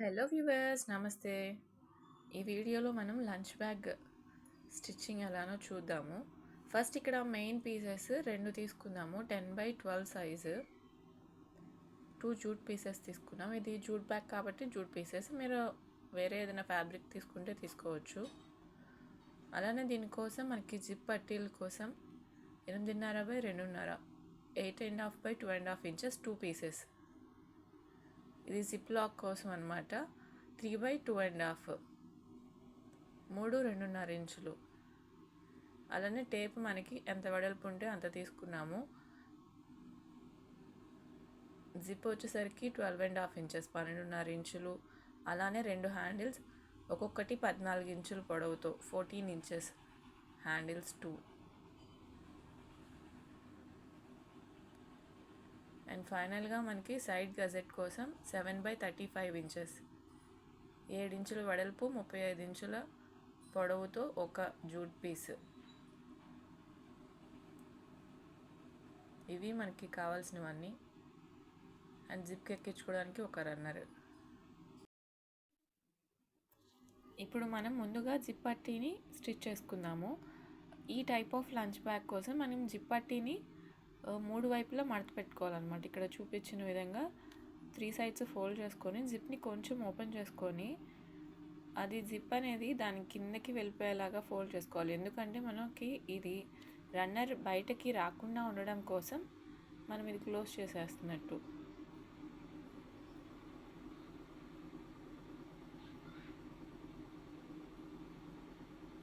Hello viewers నమస్తే. ఈ వీడియోలో మనం లంచ్ బ్యాగ్ స్టిచ్చింగ్ ఎలానో చూద్దాము. ఫస్ట్ ఇక్కడ మెయిన్ పీసెస్ రెండు తీసుకుందాము. Ten by twelve size. Two jute pieces తీసుకున్నాం. ఇది జూట్ బ్యాగ్ కాబట్టి జూట్ పీసెస్. మీరు వేరే ఏదైనా ఫ్యాబ్రిక్ తీసుకుంటే తీసుకోవచ్చు. అలానే దీనికోసం మనకి జిప్ పట్టీల కోసం ఎనిమిదిన్నర బై రెండున్నర eight and half by two and half inches two pieces. ఇది జిప్ లాక్ కోసం అనమాట three by two and half మూడు రెండున్నర ఇంచులు. అలానే టేప్ మనకి ఎంత వెడల్పు ఉంటే అంత తీసుకున్నాము. జిప్ వచ్చేసరికి ట్వెల్వ్ అండ్ హాఫ్ ఇంచెస్ పన్నెండున్నర ఇంచులు. అలానే రెండు హ్యాండిల్స్ ఒక్కొక్కటి పద్నాలుగు ఇంచులు పొడవుతో fourteen inches handles two and ఫైనల్గా మనకి సైడ్ గజెట్ కోసం seven by thirty five inches ఏడు ఇంచుల వెడల్పు ముప్పై ఐదు ఇంచుల పొడవుతో ఒక జూట్ పీస్ ఇవి మనకి కావాల్సినవన్నీ. అండ్ జిప్ ఎక్కించుకోవడానికి ఒక రన్నర్ ఇప్పుడు మనం ముందుగా జిప్ పట్టీని స్టిచ్ చేసుకుందాము. ఈ టైప్ ఆఫ్ లంచ్ బ్యాగ్ కోసం మనం జిప్ పట్టీని మూడు వైపులా మడత పెట్టుకోవాలన్నమాట. ఇక్కడ చూపించిన విధంగా త్రీ సైడ్స్ ఫోల్డ్ చేసుకొని జిప్ని కొంచెం ఓపెన్ చేసుకొని అది జిప్ అనేది దాని కిందకి వెళ్ళిపోయేలాగా ఫోల్డ్ చేసుకోవాలి. ఎందుకంటే మనకి ఇది రన్నర్ బయటకి రాకుండా ఉండడం కోసం మనం ఇది క్లోజ్ చేసేస్తున్నట్టు.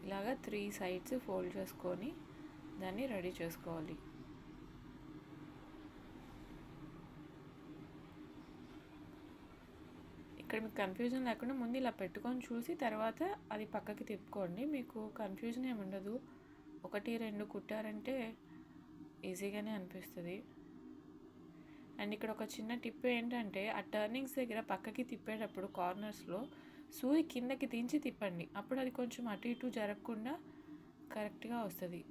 ఇలాగా త్రీ సైడ్స్ ఫోల్డ్ చేసుకొని దాన్ని రెడీ చేసుకోవాలి. ఇక్కడ మీకు కన్ఫ్యూజన్ లేకుండా ముందు ఇలా పెట్టుకొని చూసి తర్వాత అది పక్కకి తిప్పుకోండి. మీకు కన్ఫ్యూజన్ ఏమి ఉండదు. ఒకటి రెండు కుట్టారంటే ఈజీగానే అనిపిస్తుంది. అండ్ ఇక్కడ ఒక చిన్న టిప్ ఏంటంటే ఆ టర్నింగ్స్ దగ్గర పక్కకి తిప్పేటప్పుడు కార్నర్స్లో సూది కిందకి దించి తిప్పండి. అప్పుడు అది కొంచెం అటు ఇటు జరగకుండా కరెక్ట్గా వస్తుంది.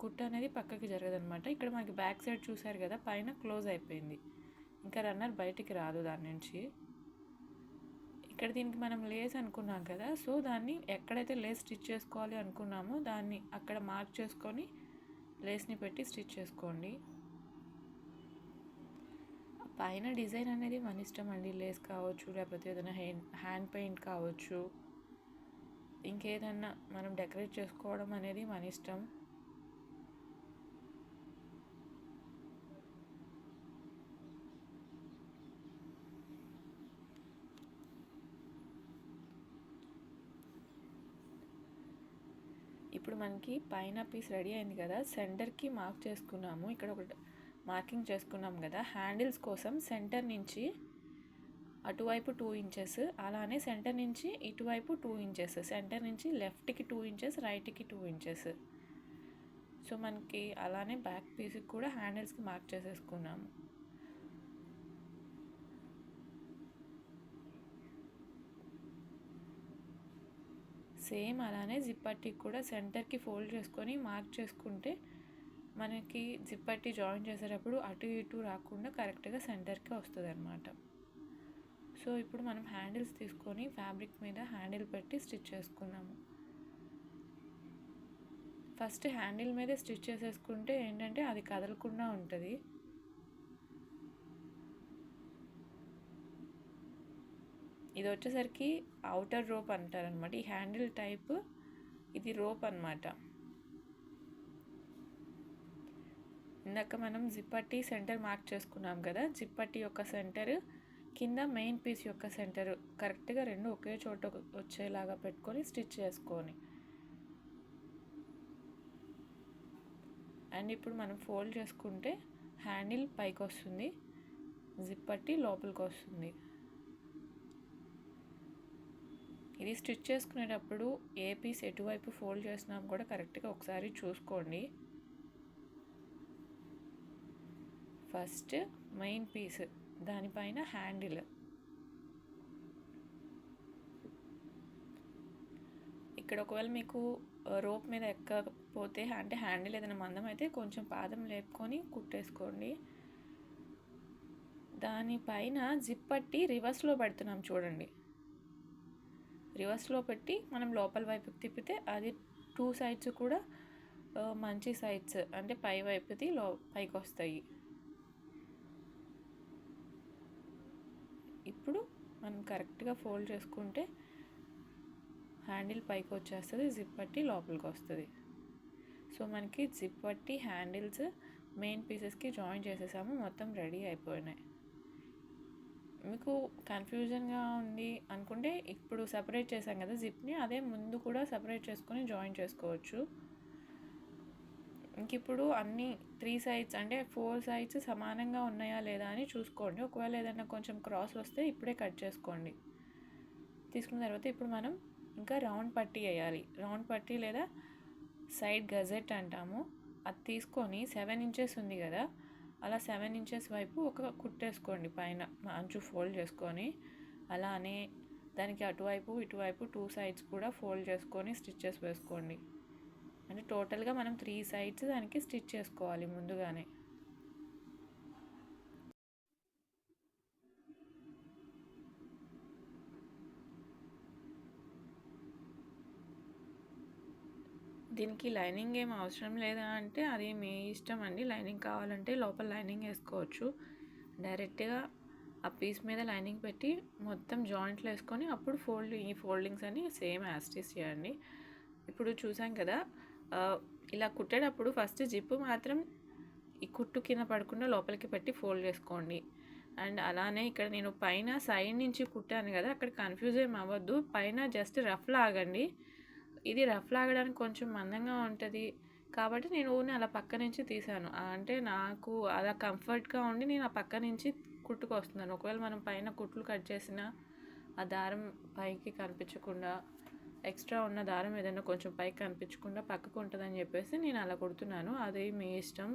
కుట్ట అనేది పక్కకి జరగదనమాట ఇక్కడ మనకి బ్యాక్ సైడ్ చూసారు కదా పైన క్లోజ్ అయిపోయింది. ఇంకా రన్నర్ బయటికి రాదు దాని నుంచి. ఇక్కడ దీనికి మనం లేస్ అనుకున్నాం కదా సో దాన్ని ఎక్కడైతే లేస్ స్టిచ్ చేసుకోవాలి అనుకున్నామో దాన్ని అక్కడ మార్క్ చేసుకొని లేస్ని పెట్టి స్టిచ్ చేసుకోండి. పైన డిజైన్ అనేది మన ఇష్టం అండి లేస్ కావచ్చు లేకపోతే ఏదైనా హ్యాండ్ హ్యాండ్ పెయింట్ కావచ్చు. ఇంకేదన్నా మనం డెకరేట్ చేసుకోవడం అనేది మన ఇష్టం. ఇప్పుడు మనకి పైన పీస్ రెడీ అయింది కదా సెంటర్కి మార్క్ చేసుకున్నాము. ఇక్కడ ఒక మార్కింగ్ చేసుకున్నాం కదా హ్యాండిల్స్ కోసం సెంటర్ నుంచి అటువైపు టూ ఇంచెస్ అలానే సెంటర్ నుంచి ఇటువైపు టూ ఇంచెస్ సెంటర్ నుంచి లెఫ్ట్కి టూ ఇంచెస్ రైట్కి టూ ఇంచెస్. సో మనకి అలానే బ్యాక్ పీస్కి కూడా హ్యాండిల్స్కి మార్క్ చేసేసుకున్నాము. సేమ్ అలానే జిప్పట్టికి కూడా సెంటర్కి ఫోల్డ్ చేసుకొని మార్క్ చేసుకుంటే మనకి జిప్పట్టి జాయిన్ చేసేటప్పుడు అటు ఇటు రాకుండా కరెక్ట్గా సెంటర్కి వస్తుంది అనమాట సో ఇప్పుడు మనం హ్యాండిల్స్ తీసుకొని ఫ్యాబ్రిక్ మీద హ్యాండిల్ పెట్టి స్టిచ్ చేసుకున్నాము ఫస్ట్ హ్యాండిల్ మీద స్టిచ్ చేసేసుకుంటే ఏంటంటే అది కదలకుండా ఉంటుంది. ఇది వచ్చేసరికి అవుటర్ రోప్ అంటారనమాట. ఈ హ్యాండిల్ టైప్ ఇది రోప్ అనమాట ఇందాక మనం జిప్పట్టి సెంటర్ మార్క్ చేసుకున్నాం కదా. జిప్పట్టి యొక్క సెంటర్ కింద మెయిన్ పీస్ యొక్క సెంటర్. కరెక్ట్గా రెండు ఒకే చోట వచ్చేలాగా పెట్టుకొని స్టిచ్ చేసుకొని. అండ్ ఇప్పుడు మనం ఫోల్డ్ చేసుకుంటే హ్యాండిల్ పైకి వస్తుంది జిప్పట్టి లోపలికి వస్తుంది ఇది స్టిచ్ చేసుకునేటప్పుడు ఏ పీస్ ఎటువైపు ఫోల్డ్ చేసినా కూడా కరెక్ట్గా ఒకసారి చూసుకోండి. ఫస్ట్ మెయిన్ పీస్ దానిపైన హ్యాండిల్. ఇక్కడ ఒకవేళ మీకు రోప్ మీద ఎక్కకపోతే అంటే హ్యాండిల్ ఏదైనా మందం అయితే కొంచెం పాదం లేపుకొని కుట్టేసుకోండి. దానిపైన జిప్ పట్టి రివర్స్లో పెడుతున్నాం చూడండి. రివర్స్లో పెట్టి మనం లోపల వైపుకి తిప్పితే అది టూ సైడ్స్ కూడా మంచి సైడ్స్ అంటే పై వైపుది లో పైకి వస్తాయి. ఇప్పుడు మనం కరెక్ట్గా ఫోల్డ్ చేసుకుంటే హ్యాండిల్ పైకి వచ్చేస్తుంది జిప్ పట్టి లోపలికి వస్తుంది. సో మనకి జిప్ పట్టి హ్యాండిల్స్ మెయిన్ పీసెస్కి జాయిన్ చేసేసాము మొత్తం రెడీ అయిపోయినాయి. మీకు కన్ఫ్యూజన్గా ఉంది అనుకుంటే ఇప్పుడు సపరేట్ చేశాం కదా జిప్ని అదే ముందు కూడా సపరేట్ చేసుకొని జాయిన్ చేసుకోవచ్చు. ఇంక ఇప్పుడు అన్ని త్రీ సైడ్స్ అంటే ఫోర్ సైడ్స్ సమానంగా ఉన్నాయా లేదా అని చూసుకోండి. ఒకవేళ ఏదైనా కొంచెం క్రాస్ వస్తే ఇప్పుడే కట్ చేసుకోండి. తీసుకున్న తర్వాత ఇప్పుడు మనం ఇంకా రౌండ్ పట్టీ వేయాలి. రౌండ్ పట్టీ లేదా సైడ్ గజెట్ అంటాము. అది తీసుకొని సెవెన్ ఇంచెస్ ఉంది కదా అలా సెవెన్ ఇంచెస్ వైపు ఒక కుట్టేసుకోండి పైన అంచు ఫోల్డ్ చేసుకొని. అలానే దానికి అటువైపు ఇటువైపు టూ సైడ్స్ కూడా ఫోల్డ్ చేసుకొని స్టిచ్చెస్ వేసుకోండి. అంటే టోటల్గా మనం త్రీ సైడ్స్ దానికి స్టిచ్ చేసుకోవాలి ముందుగానే. దీనికి లైనింగ్ ఏం అవసరం లేదా అంటే అది మీ ఇష్టం అండి. లైనింగ్ కావాలంటే లోపల లైనింగ్ వేసుకోవచ్చు. డైరెక్ట్గా ఆ పీస్ మీద లైనింగ్ పెట్టి మొత్తం జాయింట్లు వేసుకొని అప్పుడు ఫోల్డ్ ఈ ఫోల్డింగ్స్ అని సేమ్ యాస్టిస్ చేయండి. ఇప్పుడు చూసాం కదా ఇలా కుట్టేటప్పుడు ఫస్ట్ జిప్పు మాత్రం ఈ కుట్టు కింద పడకుండా లోపలికి పెట్టి ఫోల్డ్ చేసుకోండి అండ్ అలానే ఇక్కడ నేను పైన సైడ్ నుంచి కుట్టాను కదా అక్కడ కన్ఫ్యూజ్ ఏం అవ్వద్దు. పైన జస్ట్ రఫ్ లాగండి. ఇది రఫ్ లాగడానికి కొంచెం మందంగా ఉంటుంది. కాబట్టి నేను ఊరిని అలా పక్క నుంచి తీసాను అంటే నాకు అలా కంఫర్ట్గా ఉండి నేను ఆ పక్క నుంచి కుట్టుకొస్తున్నాను ఒకవేళ మనం పైన కుట్లు కట్ చేసినా ఆ దారం పైకి కనిపించకుండా ఎక్స్ట్రా ఉన్న దారం ఏదైనా కొంచెం పైకి కనిపించకుండా పక్కకు ఉంటుందని చెప్పేసి నేను అలా కుడుతున్నాను. అది మీ ఇష్టం.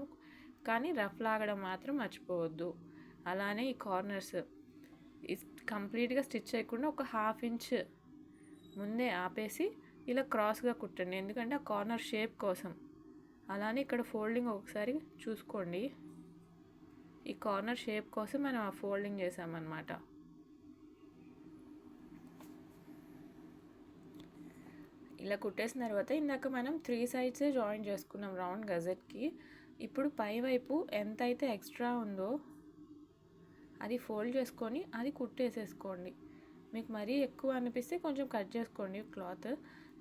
కానీ రఫ్ లాగడం మాత్రం మర్చిపోవద్దు. అలానే ఈ కార్నర్స్ కంప్లీట్గా స్టిచ్ చేయకుండా ఒక హాఫ్ ఇంచ్ ముందే ఆపేసి ఇలా క్రాస్గా కుట్టండి. ఎందుకంటే ఆ కార్నర్ షేప్ కోసం. అలానే ఇక్కడ ఫోల్డింగ్ ఒకసారి చూసుకోండి. ఈ కార్నర్ షేప్ కోసం మనం ఆ ఫోల్డింగ్ చేసామన్నమాట. ఇలా కుట్టేసిన తర్వాత ఇందాక మనం త్రీ సైడ్సే జాయిన్ చేసుకున్నాం రౌండ్ గజెట్కి. ఇప్పుడు పై వైపు ఎంత అయితే ఎక్స్ట్రా ఉందో అది ఫోల్డ్ చేసుకొని అది కుట్టేసేసుకోండి. మీకు మరీ ఎక్కువ అనిపిస్తే కొంచెం కట్ చేసుకోండి క్లాత్.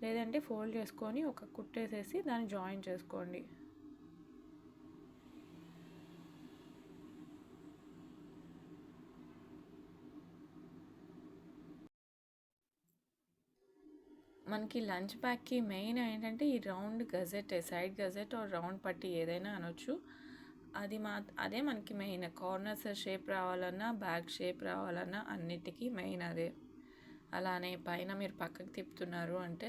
లేదంటే ఫోల్డ్ చేసుకొని ఒక కుట్టేసేసి దాన్ని జాయిన్ చేసుకోండి. మనకి లంచ్ బ్యాగ్కి మెయిన్ ఏంటంటే ఈ round gusset side gusset or round పట్టి ఏదైనా అనొచ్చు. అది మా అదే మనకి మెయిన్. కార్నర్స్ షేప్ రావాలన్నా బ్యాగ్ షేప్ రావాలన్నా అన్నిటికీ మెయిన్ అదే. అలానే పైన మీరు పక్కకి తిప్పుతున్నారు అంటే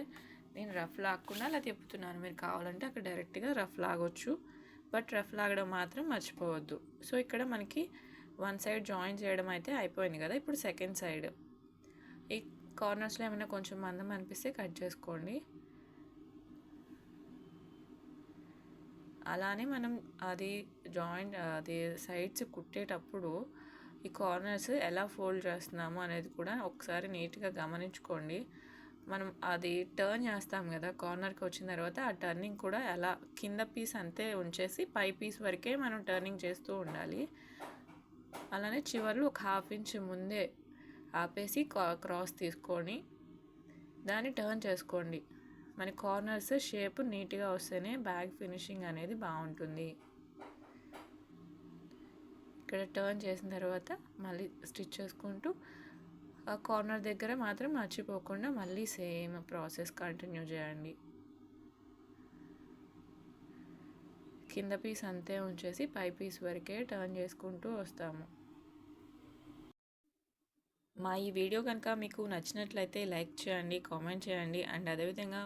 నేను రఫ్ లాగకుండా అలా తిప్పుతున్నాను. మీరు కావాలంటే అక్కడ డైరెక్ట్గా రఫ్ లాగొచ్చు బట్ రఫ్ లాగడం మాత్రం మర్చిపోవద్దు. సో ఇక్కడ మనకి వన్ సైడ్ జాయిన్ చేయడం అయితే అయిపోయింది కదా ఇప్పుడు సెకండ్ సైడ్. ఈ కార్నర్స్లో ఏమైనా కొంచెం మందం అనిపిస్తే కట్ చేసుకోండి. అలానే మనం అది జాయింట్ అది సైడ్స్ కుట్టేటప్పుడు ఈ కార్నర్స్ ఎలా ఫోల్డ్ చేస్తున్నాము అనేది కూడా ఒకసారి నీట్గా గమనించుకోండి. మనం అది టర్న్ చేస్తాం కదా కార్నర్కి వచ్చిన తర్వాత ఆ టర్నింగ్ కూడా ఎలా కింద పీస్ అంతే ఉంచేసి పై పీస్ వరకే మనం టర్నింగ్ చేస్తూ ఉండాలి. అలానే చివర్లు ఒక హాఫ్ ఇంచ్ ముందే ఆపేసి క్రాస్ తీసుకొని దాన్ని టర్న్ చేసుకోండి. మన కార్నర్స్ షేప్ నీట్గా వస్తేనే బ్యాగ్ ఫినిషింగ్ అనేది బాగుంటుంది. ఇక్కడ టర్న్ చేసిన తర్వాత మళ్ళీ స్టిచ్ చేసుకుంటూ ఆ కార్నర్ దగ్గర మాత్రం మర్చిపోకుండా మళ్ళీ సేమ్ ప్రాసెస్ కంటిన్యూ చేయండి. కింద పీస్ అంతే ఉంచేసి పై పీస్ వరకే టర్న్ చేసుకుంటూ వస్తాము. మా ఈ వీడియో కనుక మీకు నచ్చినట్లయితే లైక్ చేయండి కామెంట్ చేయండి అండ్ అదేవిధంగా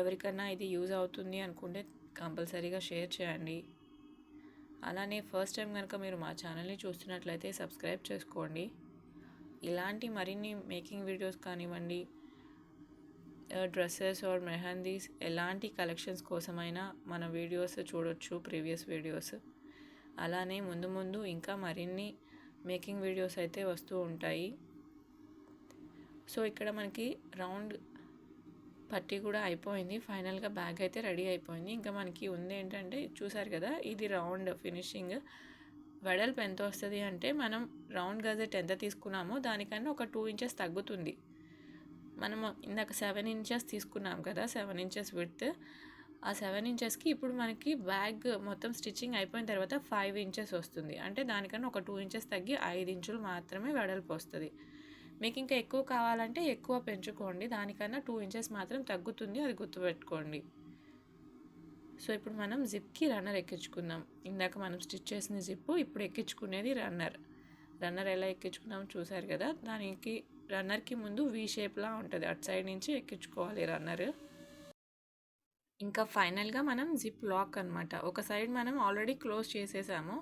ఎవరికన్నా ఇది యూజ్ అవుతుంది అనుకుంటే కంపల్సరీగా షేర్ చేయండి. అలానే ఫస్ట్ టైం కనుక మీరు మా ఛానల్ని చూస్తున్నట్లయితే సబ్స్క్రైబ్ చేసుకోండి. ఇలాంటి మరిన్ని మేకింగ్ వీడియోస్ కానివ్వండి డ్రెస్సెస్ ఆర్ మెహందీస్ ఎలాంటి కలెక్షన్స్ కోసమైనా మన వీడియోస్ చూడొచ్చు ప్రీవియస్ వీడియోస్. అలానే ముందు ముందు ఇంకా మరిన్ని మేకింగ్ వీడియోస్ అయితే వస్తూ ఉంటాయి. సో ఇక్కడ మనకి రౌండ్ పట్టీ కూడా అయిపోయింది. ఫైనల్గా బ్యాగ్ అయితే రెడీ అయిపోయింది. ఇంకా మనకి ఉంది ఏంటంటే చూసారు కదా ఇది రౌండ్ ఫినిషింగ్. వెడల్పు ఎంత వస్తుంది అంటే మనం రౌండ్ గజెట్ ఎంత తీసుకున్నామో దానికన్నా ఒక టూ ఇంచెస్ తగ్గుతుంది. మనము ఇందాక సెవెన్ ఇంచెస్ తీసుకున్నాం కదా సెవెన్ ఇంచెస్ విడ్త్. ఆ సెవెన్ ఇంచెస్కి ఇప్పుడు మనకి బ్యాగ్ మొత్తం స్టిచ్చింగ్ అయిపోయిన తర్వాత ఫైవ్ ఇంచెస్ వస్తుంది. అంటే దానికన్నా ఒక టూ ఇంచెస్ తగ్గి ఐదు ఇంచులు మాత్రమే వెడల్పు వస్తుంది. మీకు ఇంకా ఎక్కువ కావాలంటే ఎక్కువ పెంచుకోండి. దానికన్నా టూ ఇంచెస్ మాత్రం తగ్గుతుంది. అది గుర్తుపెట్టుకోండి. సో ఇప్పుడు మనం జిప్కి రన్నర్ ఎక్కించుకుందాం. ఇందాక మనం స్టిచ్ చేసిన జిప్ ఇప్పుడు ఎక్కించుకునేది రన్నర్ రన్నర్ ఎలా ఎక్కించుకున్నాం చూసారు కదా? దానికి రన్నర్కి ముందు వీ షేప్లా ఉంటుంది. అటు సైడ్ నుంచి ఎక్కించుకోవాలి రన్నర్ ఇంకా ఫైనల్గా మనం జిప్ లాక్ అనమాట ఒక సైడ్ మనం ఆల్రెడీ క్లోజ్ చేసేసాము.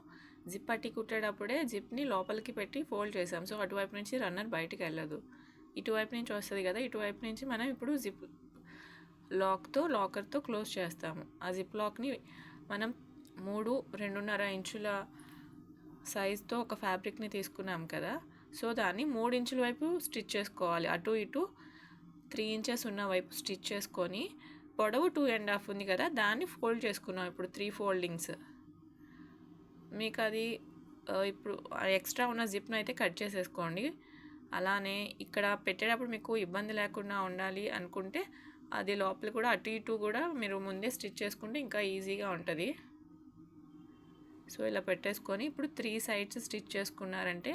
జిప్ పట్టి కుట్టేటప్పుడే జిప్ని లోపలికి పెట్టి ఫోల్డ్ చేసాం సో అటువైపు నుంచి రన్నర్ బయటికి వెళ్ళదు. ఇటువైపు నుంచి వస్తుంది కదా ఇటువైపు నుంచి మనం ఇప్పుడు జిప్ లాక్తో లాకర్తో క్లోజ్ చేస్తాము. ఆ జిప్ లాక్ని మనం మూడు రెండున్నర ఇంచుల సైజ్తో ఒక ఫ్యాబ్రిక్ని తీసుకున్నాం కదా సో దాన్ని మూడు ఇంచుల వైపు స్టిచ్ చేసుకోవాలి. అటు ఇటు త్రీ ఇంచెస్ ఉన్న వైపు స్టిచ్ చేసుకొని పొడవు టూ అండ్ హాఫ్ ఉంది కదా దాన్ని ఫోల్డ్ చేసుకున్నాం. ఇప్పుడు త్రీ ఫోల్డింగ్స్. మీకు అది ఇప్పుడు ఎక్స్ట్రా ఉన్న జిప్ను అయితే కట్ చేసేసుకోండి. అలానే ఇక్కడ పెట్టేటప్పుడు మీకు ఇబ్బంది లేకుండా ఉండాలి అనుకుంటే అది లోపల కూడా అటు ఇటు కూడా మీరు ముందే స్టిచ్ చేసుకుంటే ఇంకా ఈజీగా ఉంటుంది. సో ఇలా పెట్టేసుకొని ఇప్పుడు త్రీ సైడ్స్ స్టిచ్ చేసుకున్నారంటే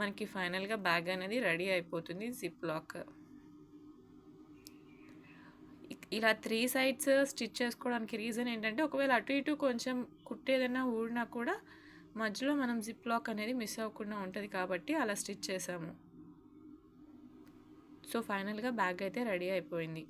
మనకి ఫైనల్గా బ్యాగ్ అనేది రెడీ అయిపోతుంది జిప్ లాక్. ఇలా త్రీ సైడ్స్ స్టిచ్ చేసుకోవడానికి రీజన్ ఏంటంటే ఒకవేళ అటు ఇటు కొంచెం కుట్టేదైనా ఊడినా కూడా మధ్యలో మనం జిప్ లాక్ అనేది మిస్ అవ్వకుండా ఉంటుంది కాబట్టి అలా స్టిచ్ చేసాము. సో ఫైనల్గా బ్యాగ్ అయితే రెడీ అయిపోయింది.